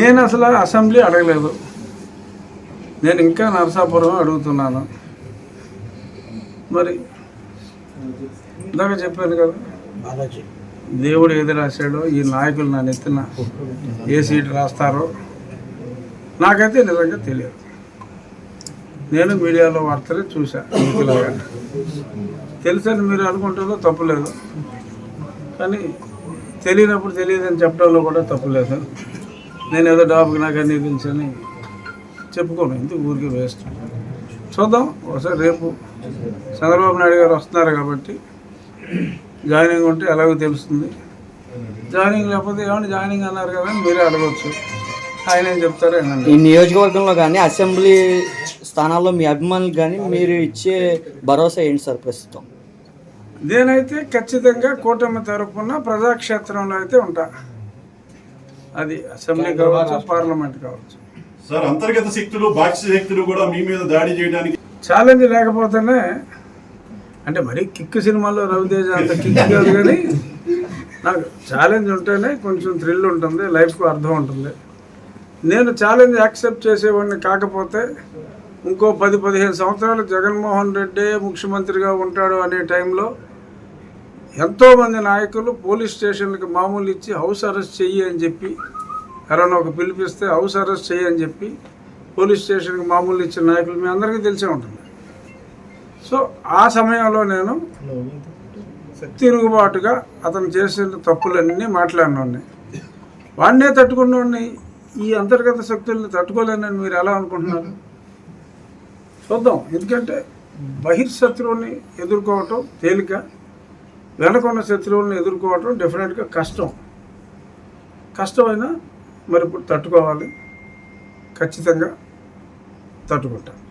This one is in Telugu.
నేను అసలు అసెంబ్లీ అడగలేదు. నేను ఇంకా నరసాపురం అడుగుతున్నాను. మరి ఇందాక చెప్పాను కదా బాలాజీ. దేవుడు ఏది రాశాడో ఈ నాయకులు నా నెత్తిన ఏ సీట్ రాస్తారో నాకైతే నిజంగా తెలియదు. నేను మీడియాలో వార్తలే చూసా తెలుసని మీరు అనుకుంటుందో తప్పులేదు. కానీ తెలియనప్పుడు తెలియదని చెప్పడంలో కూడా తప్పులేదు. నేను ఏదో డాబుకి నాకు అన్నీ తెలుసని చెప్పుకోను. ఎందుకు ఊరికి వేస్ట్? చూద్దాం. ఒకసారి రేపు చంద్రబాబు నాయుడు గారు వస్తున్నారు కాబట్టి జాయినింగ్ ఉంటే ఎలాగో తెలుస్తుంది. జాయినింగ్ లేకపోతే ఏమన్నా జాయినింగ్ అన్నారు కదా అని మీరే అడగవచ్చు ఆయన ఏం చెప్తారో ఈ నియోజకవర్గంలో కానీ అసెంబ్లీ స్థానాల్లో మీ అభిమానులు కానీ మీరు ఇచ్చే భరోసా ఏంటి సార్ ప్రస్తుతం? నేనైతే ఖచ్చితంగా కూటమి తరపున ప్రజాక్షేత్రంలో అయితే ఉంటా. అది అసెంబ్లీ కావచ్చు పార్లమెంట్ కావచ్చు. సార్ అంతర్గత శక్తులు బాహ్య శక్తులు కూడా మీ మీద దాడి చేయడానికి ఛాలెంజ్ లేకపోతేనే అంటే మరీ కిక్ సినిమాలో రవితేజ అంత కిక్ కాదు కానీ నాకు ఛాలెంజ్ ఉంటేనే కొంచెం థ్రిల్ ఉంటుంది లైఫ్కు అర్థం ఉంటుంది. నేను ఛాలెంజ్ యాక్సెప్ట్ చేసేవాడిని కాకపోతే ఇంకో పది పదిహేను సంవత్సరాలు జగన్మోహన్ రెడ్డి ముఖ్యమంత్రిగా ఉంటాడు అనే టైంలో ఎంతోమంది నాయకులు పోలీస్ స్టేషన్లకు మామూలు ఇచ్చి హౌస్ అరెస్ట్ చెయ్యి అని చెప్పి ఎవరైనా ఒక పిలిపిస్తే హౌస్ అరెస్ట్ చెయ్యి అని చెప్పి పోలీస్ స్టేషన్కి మామూలు ఇచ్చిన నాయకులు మీ అందరికీ తెలిసే ఉంటుంది. సో ఆ సమయంలో నేను తిరుగుబాటుగా అతను చేసిన తప్పులన్నీ మాట్లాడినోడిని. వాడినే తట్టుకున్నోడిని ఈ అంతర్గత శక్తుల్ని తట్టుకోలేనని మీరు ఎలా అనుకుంటున్నారు? చూద్దాం. ఎందుకంటే బహిర్శత్రువుని ఎదుర్కోవటం తేలిక. వెనకున్న శత్రువులను ఎదుర్కోవటం డెఫినెట్గా కష్టం. కష్టమైనా మరి ఇప్పుడు తట్టుకోవాలి. ఖచ్చితంగా తట్టుకుంటాను